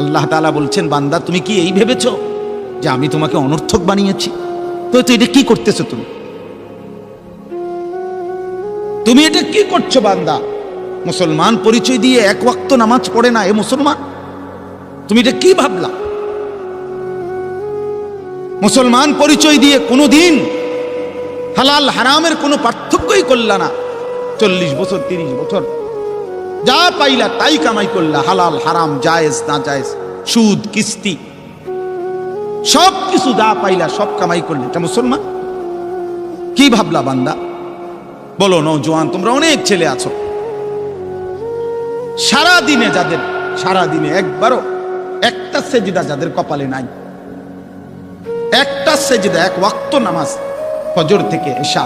আল্লাহ তালা বলছেন, বান্দা, তুমি কি এই ভেবেছ যে আমি তোমাকে অনর্থক বানিয়েছি? তো তো এটা কি করতেছো তুমি? তুমি এটা কি করছ, বান্দা? মুসলমান পরিচয় দিয়ে এক ওয়াক্ত নামাজ পড়ে না, এ মুসলমান? তুমি এটা কি ভাবলা? মুসলমান পরিচয় দিয়ে কোনো দিন হালাল হারামের কোনো পার্থক্যই করলা না। চল্লিশ বছর, তিরিশ বছর যা পাইলা তাই কামাই করলা, হালাল, হারাম, জায়েজ, না জায়েজ, সুদ, কিস্তি। সব কিছু যা পাইলা সব কামাই করলে। এটা মুসলমান? কি ভাবলা বান্দা? বলো নৌজোয়ান তোমরা অনেক ছেলে আছো। সারা দিনে যাদের সারা দিনে একবারও একটা সেজিদা যাদের কপালে নাই। একটা সেজিদা, এক ওয়াক্ত নামাজ, ফজর থেকে এশা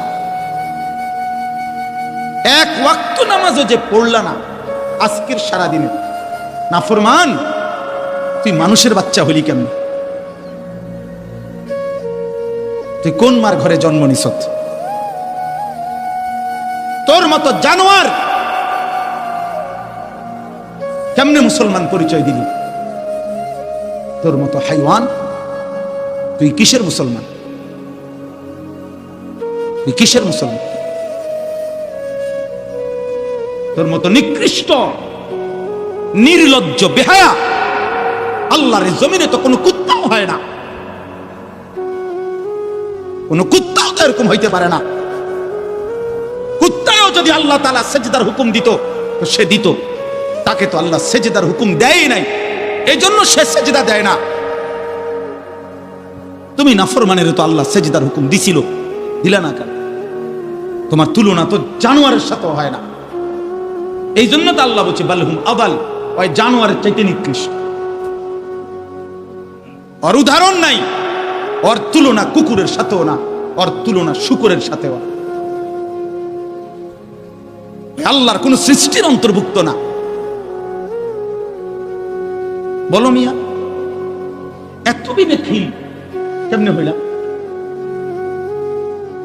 এক ওয়াক্ত নামাজও যে পড়লা না আজকের সারা দিনে নাফরমান তুই মানুষের বাচ্চা হলি কেমন? তুই কোন মার ঘরে জন্ম নিছত? তোর মতো জানোয়ার কেমনে মুসলমান পরিচয় দিলি? তোর মতো হাইওয়ান, তুই কিসের মুসলমান? তুই কিসের মুসলমান? তোর মতো নিকৃষ্ট, নির্লজ্জ বেহায়া আল্লাহর জমিনে তো কোনো কুত্তাও হয় না। কোন কুত্তাও তো এরকম হইতে পারে না। কুত্তাও যদি আল্লাহ তালা সেজদার হুকুম দিত, তো সে দিত। তাকে তো আল্লাহ সেজদার হুকুম দেয় নাই। এই জন্য সে সেজদা দেয় না। তুমি নাফরমানের তো আল্লাহ সেজদার হুকুম দিছিল। দিলা না কেন? তোমার তুলনা তো জানোয়ারের সাথে হয় না। এই জন্য তো আল্লাহ বলছে, বালহুম আদাল, ওই জানোয়ারের চাইতে নিকৃষ্ট। ওর উদাহরণ নাই, ওর তুলনা কুকুরের সাথেও না, ওর তুলনা শুকুরের সাথেও। না আল্লাহর কোন সৃষ্টির অন্তর্ভুক্ত না। বলো মিয়া, এত বিবেকহীন, কেমনে হইলা?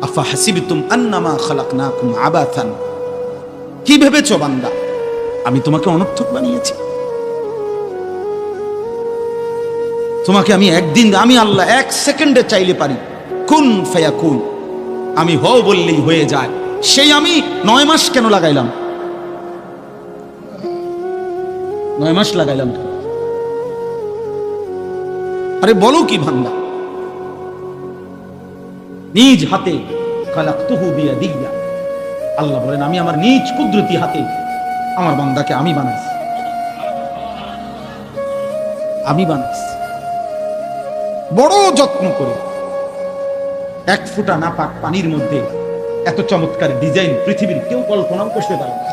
আফা হাসিবিতুম আন্নামা খালাকনাকুম আবাথান কি ভেবেছো বান্দা? আমি তোমাকে অনর্থক বানিয়েছি। তোমাকে আমি একদিন, আমি আল্লাহ এক সেকেন্ডে চাইলে পারি। কুন ফেয়া কুন আমি হও বললেই হয়ে যায়। সেই আমি নয় মাস কেন লাগাইলাম? নয় মাস লাগাইলাম আরে বলো কি ভাঙ্গা নিজ হাতে খালাকতুহু বিয়াদিয়া আল্লাহ বলেন, আমি আমার নিজ কুদরতি হাতে আমার বান্দাকে আমি বানাইছি। আমি বানাইছি। বড় যত্ন করে এক ফুটা না পাক পানির মধ্যে এত চমৎকার ডিজাইন পৃথিবীর কেউ কল্পনাও করতে পারে না।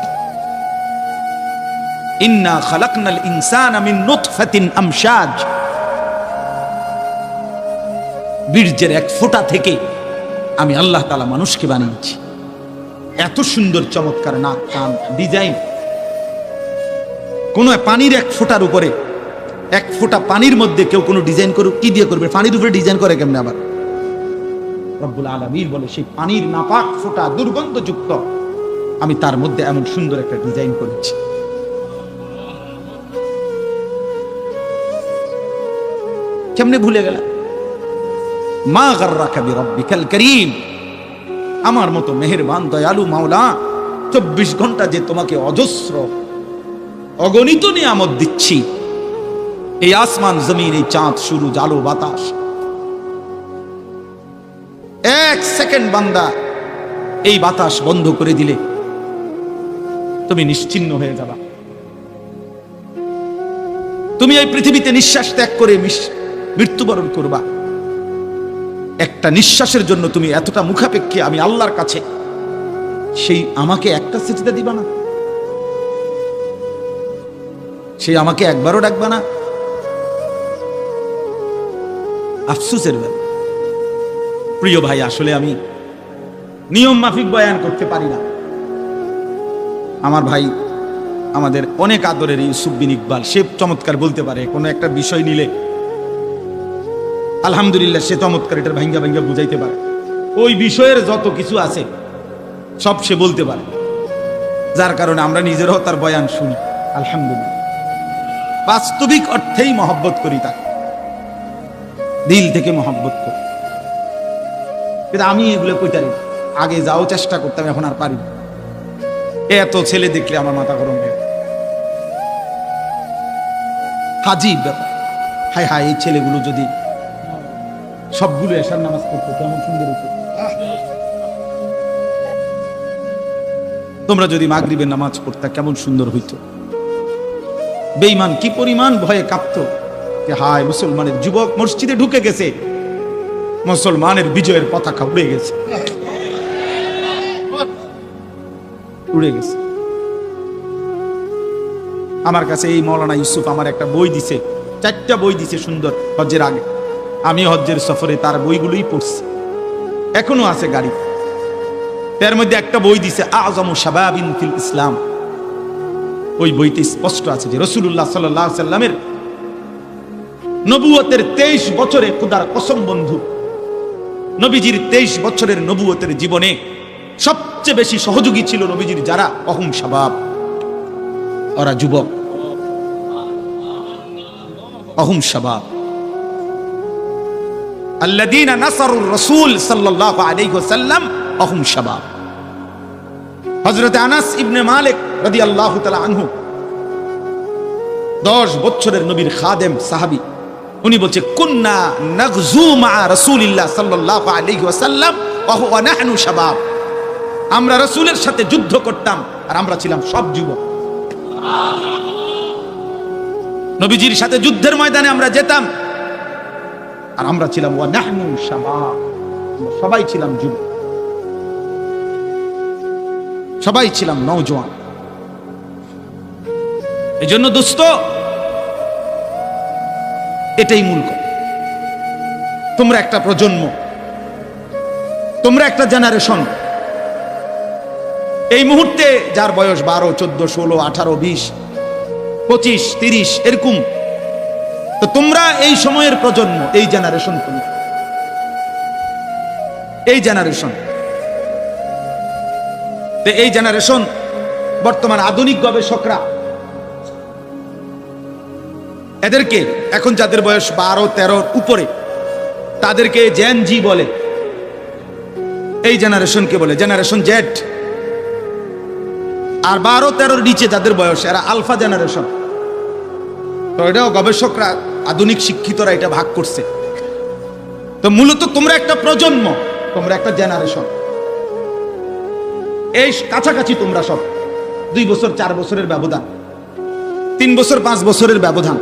ইন্না খালাকনাল ইনসানা মিন নুতফাতিন আমশাজ। বীর্যের এক ফোঁটা থেকে আমি আল্লাহ তাআলা মানুষকে বানিয়েছি। এত সুন্দর চমৎকার নাক কান ডিজাইন কোন পানির এক ফোঁটার উপরে, এক ফোঁটা পানির মধ্যে কেউ কোনো ডিজাইন করুক, কি দিয়ে করবে? পানির উপরে ডিজাইন করে কেমনে আবার? রব্বুল আলমীর বলে, সেই পানির নাপাক ফোঁটা দুর্গন্ধযুক্ত, আমি তার মধ্যে এমন সুন্দর একটা ডিজাইন করেছি। কেমনে ভুলে গেল মা গার্রা কবি রব্বিকাল করিম। আমার মতো মেহেরবান, দয়ালু মাওলা, চব্বিশ ঘণ্টা যে তোমাকে অজস্র অগণিত নিয়ামত দিচ্ছি। এই আসমান, জমিন, এই চাঁদ শুরু জালো বাতাস। এক সেকেন্ড বান্দা, এই বাতাস বন্ধ করে দিলে তুমি নিশ্চিন্ন হয়ে যাবা। তুমি এই পৃথিবীতে নিঃশ্বাস ত্যাগ করে মৃত্যুবরণ করবা। একটা নিঃশ্বাসের জন্য তুমি এতটা মুখাপেক্ষী আমি আল্লাহর কাছে। সেই আমাকে একটা সিটিতে দিবা না? সেই আমাকে একবারও ডাকবে না। আফসুসের ব্যাপার। প্রিয় ভাই, আসলে আমি নিয়ম মাফিক বয়ান করতে পারি না। আমার ভাই আমাদের অনেক আদরের ইউসুফ বিন ইকবাল, সে চমৎকার বলতে পারে, কোনো একটা বিষয় নিলে আলহামদুলিল্লাহ সে চমৎকার, এটার ভাঙ্গা ভাঙ্গা বুঝাইতে পারে। ওই বিষয়ের যত কিছু আছে, সব সে বলতে পারে। যার কারণে আমরা নিজেরাও তার বয়ান শুনি, আলহামদুলিল্লাহ। বাস্তবিক অর্থেই মহব্বত করি তাকে। দিল থেকে মহব্বত করি। কিন্তু আমি এগুলো কইতারি আগে যাও চেষ্টা করতাম, এখন আর পারি এত ছেলে দেখলে আমার মাথা গরম হয়ে। হাজিব ব্যাপার। হায় হায়, এই ছেলেগুলো যদি সবগুলো এসার নামাজ পড়তো, কেমন সুন্দর হতো। তোমরা যদি মাগরিবের নামাজ পড়তা, কেমন সুন্দর হইতো। বেঈমান কি পরিমাণ ভয়ে কাঁপতো? যে হায়, মুসলমানের যুবক মসজিদে ঢুকে গেছে। মুসলমানের বিজয়ের পতাকা উড়ে গেছে। উড়ে গেছে। আমার কাছে এই মৌলানা ইউসুফ আমার একটা বই দিছে। চারটা বই দিছে সুন্দর হজ্জের আগে। আমি হজ্জের সফরে তার বইগুলোই পড়ছি। এখনও আছে গাড়ি এর মধ্যে একটা বই দিছে, আজম শাবাবিন ফিল ইসলাম। ওই বইতে স্পষ্ট আছে যে রসুল্লাহ সাল্লাহ সাল্লামের নবুয়তের তেইশ বছরে খুদার কসম বন্ধু। নবীজির তেইশ বছরের নবুয়তের জীবনে সবচেয়ে বেশি সহযোগী ছিল নবীজির যারা? অহম স্বভাব ওরা যুবক। অহম শাবাব। আল্লাদিনা রসুল সাল্লাল্লাহু আলাইহি সাল্লাম অহম শাবাব। হযরত আনাস ইবনে মালিক রাদিয়াল্লাহু তাআলা আনহু। 10 বছরের নবীর খাদেম সাহাবী, উনি বলছে, কুন্না নাগজু মা রাসূলিল্লাহ সাল্লাল্লাহু ওয়াসাল্লাম, ওয়া নাহনু শাবাব। আমরা রাসূলের সাথে যুদ্ধ করতাম আর আমরা ছিলাম সব যুবক। নবীজির সাথে যুদ্ধের ময়দানে আমরা যেতাম আর আমরা ছিলাম, ওয়া নাহনু শাবাব। সবাই ছিলাম যুবক। সবাই ছিলাম নওজোয়ান। এই জন্য দোস্ত, এটাই মূল কথা। তোমরা একটা প্রজন্ম, তোমরা একটা জেনারেশন এই মুহূর্তে যার বয়স বারো, চোদ্দ, ষোলো, আঠারো, বিশ, পঁচিশ, তিরিশ, এরকম, তো তোমরা এই সময়ের প্রজন্ম, এই জেনারেশন তুমি এই জেনারেশন এই জেনারেশন বর্তমান আধুনিক গবেষকরা, এদেরকে এখন যাদের বয়স বারো, তেরোর উপরে, তাদেরকে জেন জি বলে। এই জেনারেশনকে বলে? জেনারেশন জেড আর বারো, তেরোর নিচে যাদের বয়স, এরা আলফা জেনারেশন তো এটাও গবেষকরা, আধুনিক শিক্ষিতরা এটা ভাগ করছে। তো মূলত তোমরা একটা প্রজন্ম, তোমরা একটা জেনারেশন এই কাছাকাছি তোমরা সব। দুই বছর, চার বছরের ব্যবধান। তিন বছর, পাঁচ বছরের ব্যবধান।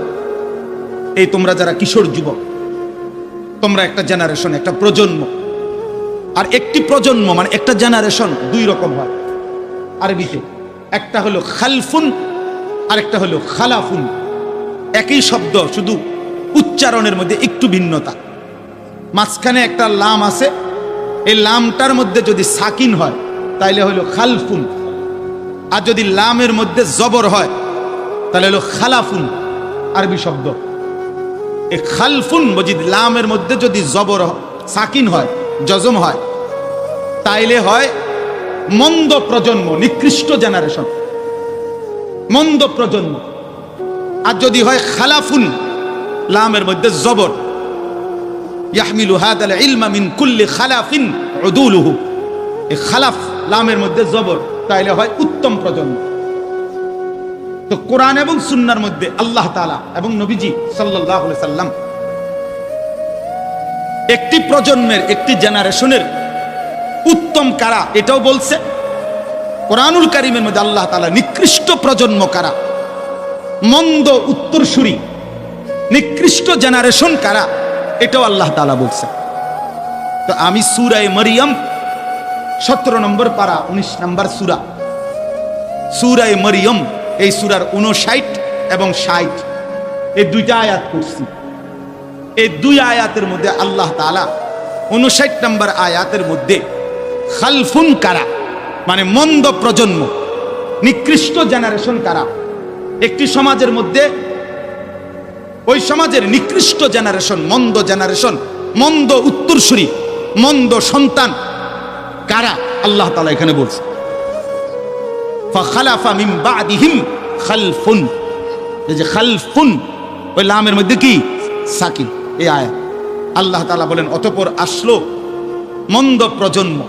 এই তোমরা যারা কিশোর যুবক, তোমরা একটা জেনারেশন একটা প্রজন্ম। আর একটি প্রজন্ম মানে একটা জেনারেশন দুই রকম হয়। আরবিতে একটা হলো খালফুন আর একটা হলো খালাফুন। একই শব্দ, শুধু উচ্চারণের মধ্যে একটু ভিন্নতা। মাঝখানে একটা লাম আছে, এই লামটার মধ্যে যদি সাকিন হয় তাইলে হলো খালফুন। আর যদি লামের মধ্যে জবর হয় তাহলে হলো খালাফুন, আরবি শব্দ। এই খালফুন মজিদ, লামের মধ্যে যদি জবর সাকিন হয়, জজম হয়, তাইলে হয় মন্দ প্রজন্ম, নিকৃষ্ট জেনারেশন মন্দ প্রজন্ম। আর যদি হয় খালাফুন, লামের মধ্যে জবর। ইয়াহমিলু হাদাল ইলমা মিন কুল্লি খালাফিন উদুলুহু। এই খালাফ লামের মধ্যে জবর, তাইলে হয় উত্তম প্রজন্ম। তো কোরআন এবং সুন্নার মধ্যে আল্লাহ তাআলা এবং নবীজি আলাইহি সাল্লাম একটি প্রজন্মের, একটি জেনারেশনের উত্তম কারা, এটাও বলছে, কোরআনুল কারিমের মধ্যে আল্লাহ তাআলা নিকৃষ্ট প্রজন্ম কারা, মন্দ উত্তরসূরি, নিকৃষ্ট জেনারেশন কারা, এটাও আল্লাহ তাআলা বলছে। তো আমি সুরায় মরিয়ম সতেরো নম্বর পারা, উনিশ নম্বর সুরা। সুরায় মরিয়ম, এই সুরার উনষাট এবং ষাট। এই দুইটা আয়াত করছি এই দুই আয়াতের মধ্যে আল্লাহ তাআলা উনষাট নম্বর আয়াতের মধ্যে খালফুন কারা মানে মন্দ প্রজন্ম, নিকৃষ্ট জেনারেশন কারা, একটি সমাজের মধ্যে ওই সমাজের নিকৃষ্ট জেনারেশন, মন্দ জেনারেশন, মন্দ উত্তরসূরি, মন্দ সন্তান কারা? আল্লাহ তালা এখানে বলছে। খালফুন। এই যে খালফুন, ওই লামের মধ্যে কি? সাকিন। এই আয়া আল্লাহ তাআলা বলেন, অতপর আসলো মন্দ প্রজন্ম,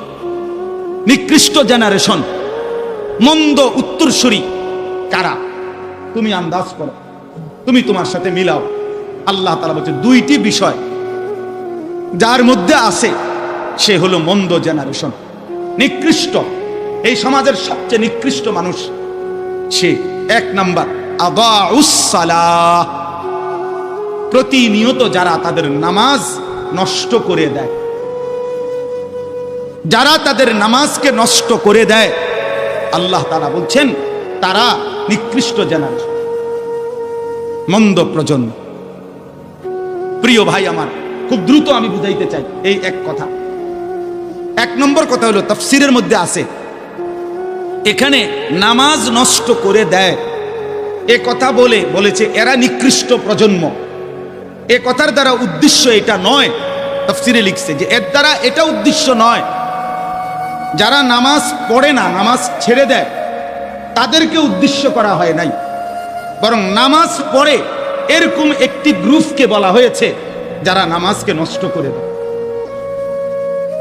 নিকৃষ্ট জেনারেশন মন্দ উত্তরসূরি। কারা? তুমি আন্দাজ করো। তুমি তোমার সাথে মিলাও। আল্লাহ তালা বলছে, দুইটি বিষয় যার মধ্যে আছে, সে হলো মন্দ জেনারেশন নিকৃষ্ট। এই সমাজের সবচেয়ে নিকৃষ্ট মানুষ সে এক নাম্বার প্রতিনিয়ত যারা তাদের নামাজ নষ্ট করে দেয়, যারা তাদের নামাজকে নষ্ট করে দেয়, আল্লাহ তারা বলছেন, তারা নিকৃষ্ট জেনারেশন মন্দ প্রজন্ম। প্রিয় ভাই আমার, খুব দ্রুত আমি বুঝাইতে চাই এই এক কথা। এক নম্বর কথা হলো, তফসিরের মধ্যে আছে, এখানে নামাজ নষ্ট করে দেয়। এ কথা বলে, বলেছে, এরা নিকৃষ্ট প্রজন্ম। এ কথার দ্বারা উদ্দেশ্য এটা নয়, তফসিরে লিখছে যে, এর দ্বারা এটা উদ্দেশ্য নয়। যারা নামাজ পড়ে না, নামাজ ছেড়ে দেয়, তাদেরকে উদ্দেশ্য করা হয় নাই। বরং নামাজ পড়ে, এরকম একটি গ্রুপকে বলা হয়েছে, যারা নামাজকে নষ্ট করে দেয়।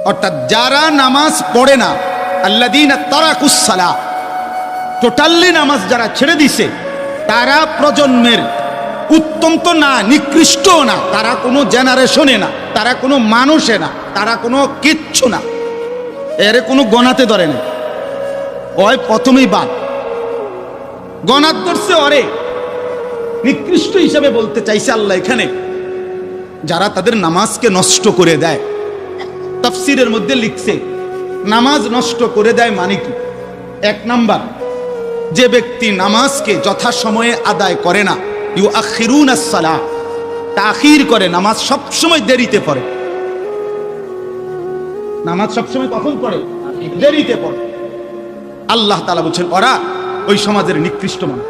অর্থাৎ যারা নামাজ পড়ে না আল্লাদিন তারাকুসালা টোটালি নামাজ যারা ছেড়ে দিছে, তারা প্রজন্মের উত্তম তো না, নিকৃষ্ট না, তারা কোনো জেনারেশনে না, তারা কোনো মানুষে না, তারা কোনো কিচ্ছু না। এর কোনো গণাতে ধরে না। ওই প্রথমেই বাদ। গণাত ধরছে অরে নিকৃষ্ট হিসাবে বলতে চাইছে আল্লাহ এখানে। যারা তাদের নামাজকে নষ্ট করে দেয় তাফসিরের মধ্যে লিখছে, নামাজ নষ্ট করে দেয় মানে কি? এক নাম্বার, যে ব্যক্তি নামাজকে যথাসময়ে আদায় করে না ইউ আখিরুন সালাহ, তাখির করে, নামাজ সবসময় দেরিতে পড়ে। নামাজ সবসময় কখন পড়ে? দেরিতে পড়ে। আল্লাহ তালা বলছেন, ওরা ওই সমাজের নিকৃষ্ট মানুষ।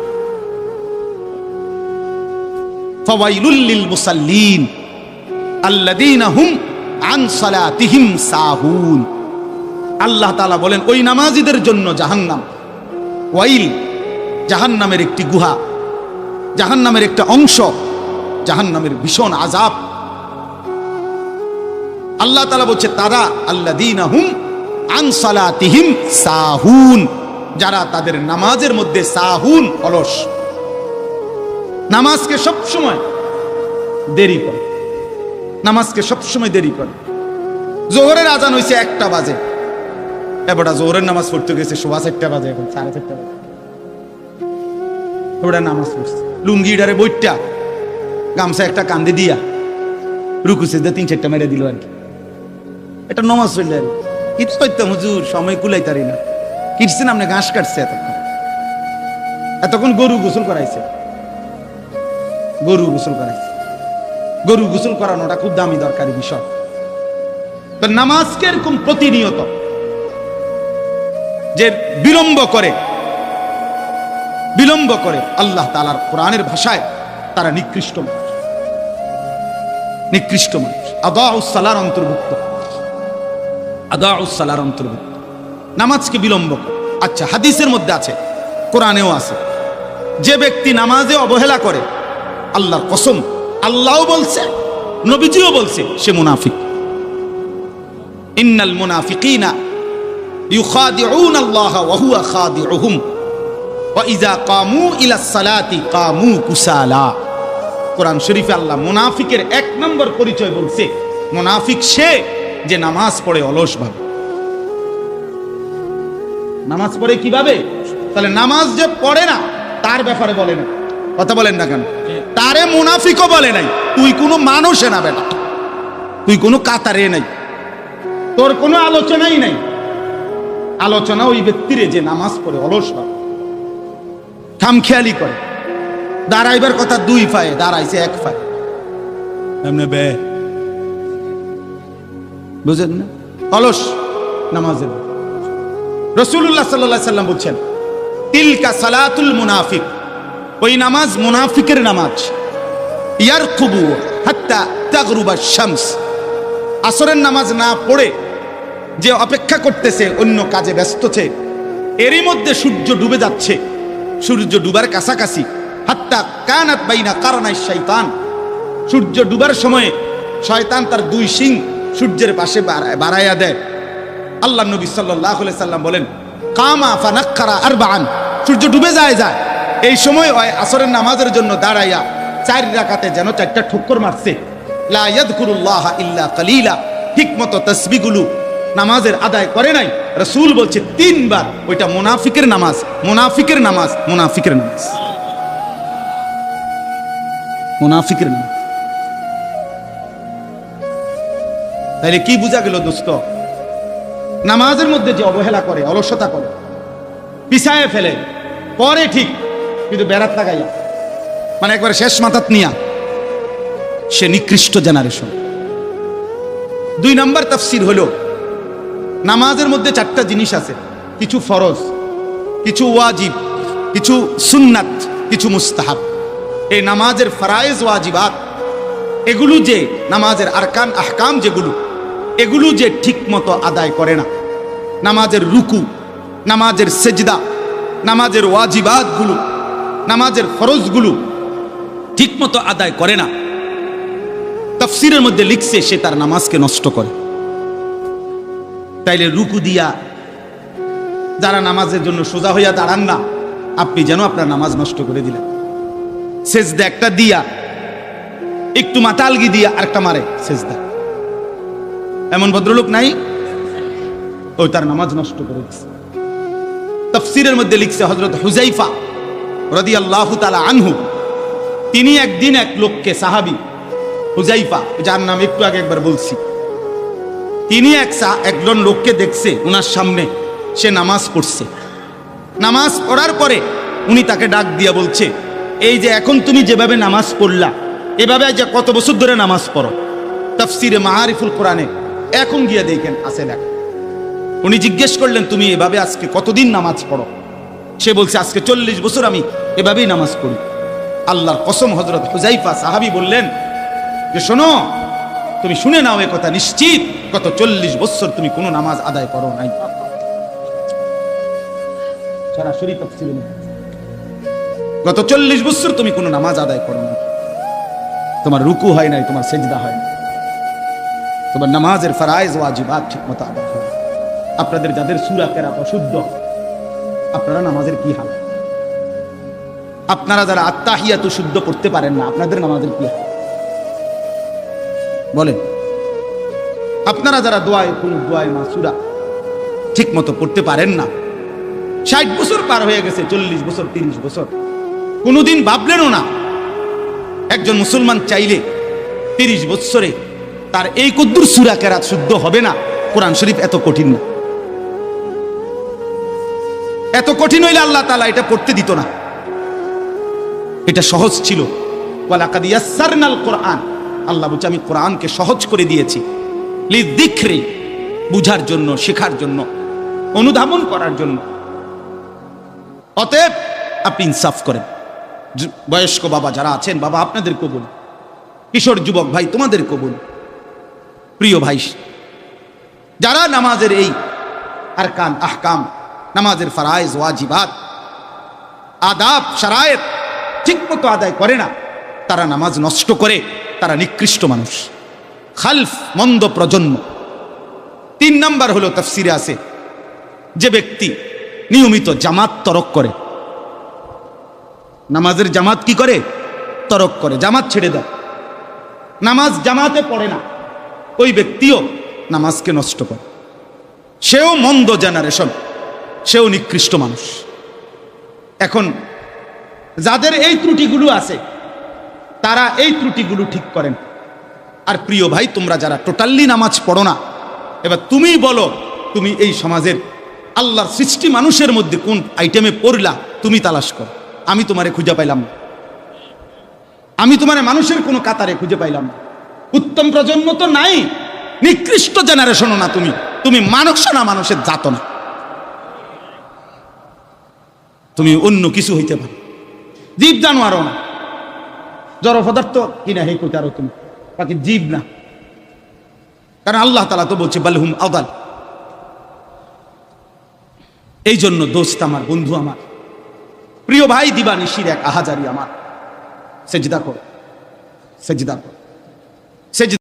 ফাওয়াইলুল মুসাল্লিন, আল্লাযীনা হুম আন সালাতিহিম সাহুন। আল্লাহ তালা বলেন, ওই নামাজীদের জন্য জাহান্নাম। ওয়াইল, জাহান্নামের একটি গুহা, জাহান্নামের একটা অংশ, জাহান্নামের ভীষণ আজাব আল্লাহ তাআলা বলছে, তারা আল্লাযীনা হুম আন সালাতিহিম সাহুন, যারা তাদের নামাজের মধ্যে সাহুন, অলস। নামাজকে সবসময় দেরি করে। নামাজকে সবসময় দেরি করে। জোহরের আজান হয়েছে একটা বাজে। এবারটা জোহরের নামাজ পড়তে গেছে সোয়া চারটা বাজে এখন, সাড়ে চারটা বাজে। ওটা নামাজ পড়ছে। লুঙ্গি ডারে বইটা গামছা একটা কান্দে দিয়া রুকুছে দিয়ে তিন চারটা মেরে দিল আর কি। এটা নমাজ পড়লে আর হুজুর, সময় কুলাইতারি না। কিটছেন আপনি ঘাস কাটছে এতক্ষণ। এতক্ষণ গরু গোসল করাইছে। গরু গোসল করাইছে। গরু গোসল করানোটা খুব দামি দরকারি বিষয়। তো নামাজকে এরকম প্রতিনিয়ত? যে বিলম্ব করে বিলম্ব করে আল্লাহ তালার কোরআনের ভাষায় তারা নিকৃষ্ট মানুষ। নিকৃষ্ট মানুষ। আদাউসালার অন্তর্ভুক্ত। আদাউসালার অন্তর্ভুক্ত। নামাজকে বিলম্ব করে। আচ্ছা হাদিসের মধ্যে আছে, কোরআনেও আছে। যে ব্যক্তি নামাজে অবহেলা করে, আল্লাহর কসম আল্লাহও বলছে, নবীজিও বলছে, সে মুনাফিক। ইন্নাল মুনাফিকিনা ইউখাদিউন আল্লাহ ওয়া হুয়া খাদিউহুম। ওয়া ইযা কামু ইলা সালাতি কামু কুসালা। কোরআন শরীফে আল্লাহ মুনাফিকের এক নম্বর পরিচয় বলছে, মুনাফিক সে যে নামাজ পড়ে অলস ভাবে নামাজ পড়ে কীভাবে? তাহলে নামাজ যে পড়ে না, তার ব্যাপারে বলে না। কথা বলেন না কেন? তারে মুনাফিকও বলে নাই। তুই কোনো মানুষে না বেটা। তুই কোনো কাতারে নাই। তোর কোনো আলোচনাই নাই। আলোচনা ওই ব্যক্তিরে যে নামাজ পড়ে অলস ভাবে খামখেয়ালি করে। দাঁড়াইবার কথা দুই পায়ে দাঁড়াইছে এক পায়ে। এমনি বে। বুঝেন না? অলস নামাজের। রসুল্লাহ সাল্লাহ সাল্লাম বলছেন তিলকা সালাতুল মুনাফিক। ওই নামাজ মুনাফিকের নামাজ। ইয়ার খুবু হাত্তা তাগরুবা শামস। আসরের নামাজ না পড়ে যে অপেক্ষা করতেছে, অন্য কাজে ব্যস্তছে এরই মধ্যে সূর্য ডুবে যাচ্ছে। সূর্য ডুবার কাছাকাছি। হাত্তা কানাত বাইনা কারনাই শয়তান সূর্য ডুবার সময়ে শয়তান তার দুই শিং সূর্যের পাশে বাড়াইয়া দেয়। আল্লাহ নবী সাল্লাহ সাল্লাম বলেন, কামা ফানাক্ষারা আর বান সূর্য ডুবে যায় যায়। এই সময় ওই আসরের নামাজের জন্য দাঁড়াইয়া চার রাকাতে যেন চারটা ঠুক্কর মারছে। লা ইল্লা কালিলা। ঠিক মতো তসবিগুলো নামাজের আদায় করে নাই। রসুল বলছে, তিনবার ওইটা মুনাফিকের নামাজ মুনাফিকের নামাজ মুনাফিকের নামাজ। মুনাফিকের নামাজ। তাইলে কি বোঝা গেল দোস্ত? নামাজের মধ্যে যে অবহেলা করে, অলসতা করে, পিছায় ফেলে, পরে ঠিক কিন্তু বেড়াত লাগাইয়া। মানে একবার শেষ মাথাত নিয়া সে নিকৃষ্ট জেনারেশন দুই নাম্বার তাফসির হলো, নামাজের মধ্যে চারটা জিনিস আছে, কিছু ফরজ, কিছু ওয়াজিব, কিছু সুন্নাত, কিছু মুস্তাহাব। এই নামাজের ফরায়েজ, ওয়াজিবাত, এগুলো যে নামাজের আরকান, আহকাম যেগুলো, এগুলো যে ঠিক মতো আদায় করে না। নামাজের রুকু, নামাজের সেজদা, নামাজের ওয়াজিবাতগুলো নামাজের ফরজগুলো ঠিক মতো আদায় করে না। তফসিরের মধ্যে লিখছে, সে তার নামাজকে নষ্ট করে। তাইলে রুকু দিয়া যারা নামাজের জন্য সোজা হইয়া দাঁড়ান না, আপনি যেন আপনার নামাজ নষ্ট করে দিলেন। সেজদা একটা দিয়া, একটু মাতালগি দিয়া আরেকটা মারে, সেজদা। এমন ভদ্রলোক নাই? ওই তার নামাজ নষ্ট করে দিচ্ছে তফসিরের মধ্যে লিখছে হজরত হুজাইফা রদি আল্লাহ তালা আনহু। তিনি একদিন এক লোককে, সাহাবি হুজাইফা যার নাম একটু আগে একবার বলছি, তিনি এক একজন লোককে দেখছে ওনার সামনে সে নামাজ পড়ছে। নামাজ পড়ার পরে উনি তাকে ডাক দিয়া বলছে, এই যে এখন তুমি যেভাবে নামাজ পড়লা, এভাবে যে কত বছর ধরে নামাজ পড়ো, তাফসিরে মাহারিফুল কোরআনে, এখন গিয়ে দেখেন, আছে লেখা উনি জিজ্ঞেস করলেন, তুমি এভাবে আজকে কতদিন নামাজ পড়ো? সে বলছে, আজকে চল্লিশ বছর আমি এভাবেই নামাজ পড়ি। আল্লাহর কসম হজরত হুজাইফা সাহাবি বললেন, যে শোনো, তুমি শুনে নাও এ কথা নিশ্চিত, গত চল্লিশ বছর তুমি কোনো নামাজ আদায় করো নাই। গত চল্লিশ বছর তুমি কোনো নামাজ আদায় করো না তোমার রুকু হয় নাই, তোমার সেজদা হয় না তোমার নামাজের ওয়াজিবাত ঠিক মতো আদায় হয় আপনাদের যাদের সুরা কেরাত অশুদ্ধ আপনারা নামাজের কি হাল? আপনারা যারা আত্মাহিয়াত শুদ্ধ করতে পারেন না, আপনাদের নামাজের কি হাল? বলেন। আপনারা যারা দোয়ায় কোন দোয়ায় মা সুরা ঠিক মতো পড়তে পারেন না, ষাট বছর পার হয়ে গেছে, চল্লিশ বছর, তিরিশ বছর, কোনোদিন ভাবলেনও না, একজন মুসলমান চাইলে তিরিশ বছরে তার এই কদ্দুর সুরা কেরাত শুদ্ধ হবে না, কোরআন শরীফ এত কঠিন না। এত কঠিন হইলে আল্লাহ তালা এটা পড়তে দিত না। এটা সহজ ছিল। কোরআন আল্লাহ বলছে, আমি কোরআনকে সহজ করে দিয়েছি। লিযিকরি, বুঝার জন্য, শেখার জন্য, অনুধাবন করার জন্য। অতএব আপনি ইনসাফ করেন। বয়স্ক বাবা যারা আছেন, বাবা আপনাদের কবুল। কিশোর যুবক ভাই, তোমাদের কবুল। প্রিয় ভাই, যারা নামাজের এই আরকান, আহকাম নামাজের ফারাইজ ওয়াজিবাত, আদাব, শারায়েত ঠিকমতো আদায় করে না। তারা নামাজ নষ্ট করে, তারা নিকৃষ্ট মানুষ। খালফ, মন্দ প্রজন্ম। তিন নাম্বার হলো তফসিরে আছে, যে ব্যক্তি নিয়মিত জামাত তরক করে। নামাজের জামাত কি করে? তরক করে, জামাত ছেড়ে দেয়। নামাজ জামাতে পড়ে না, ওই ব্যক্তিও নামাজকে নষ্ট করে। সেও মন্দ জেনারেশন। সেও নিকৃষ্ট মানুষ। এখন, যাদের এই ত্রুটিগুলো আছে, তারা এই ত্রুটিগুলো ঠিক করেন। আর প্রিয় ভাই, তোমরা যারা টোটালি নামাজ পড়ো না, এবার তুমি বলো, তুমি এই সমাজের আল্লাহর সৃষ্টি মানুষের মধ্যে কোন আইটেমে পড়লা, তুমি তালাশ কর। আমি তোমারে খুঁজে পাইলাম না। আমি তোমার মানুষের কোনো কাতারে খুঁজে পাইলাম না। উত্তম প্রজন্ম তো নাই, নিকৃষ্ট জেনারেশনও না তুমি। তুমি মানুষ না মানুষের জাত না। তুমি অন্য কিছু হইতে পারো। জীব জানোয়ারও না। জড় পদার্থ কিনা হে কোথারও তুমি। বাকি জীব না। কারণ আল্লাহ তালা তো বলছে বালহুম আদাল। এই জন্য দোস্ত আমার, বন্ধু আমার, প্রিয় ভাই দিবানিশির এক আহাজারি আমার। সেজদা করো। সেজদা করো। সেজদা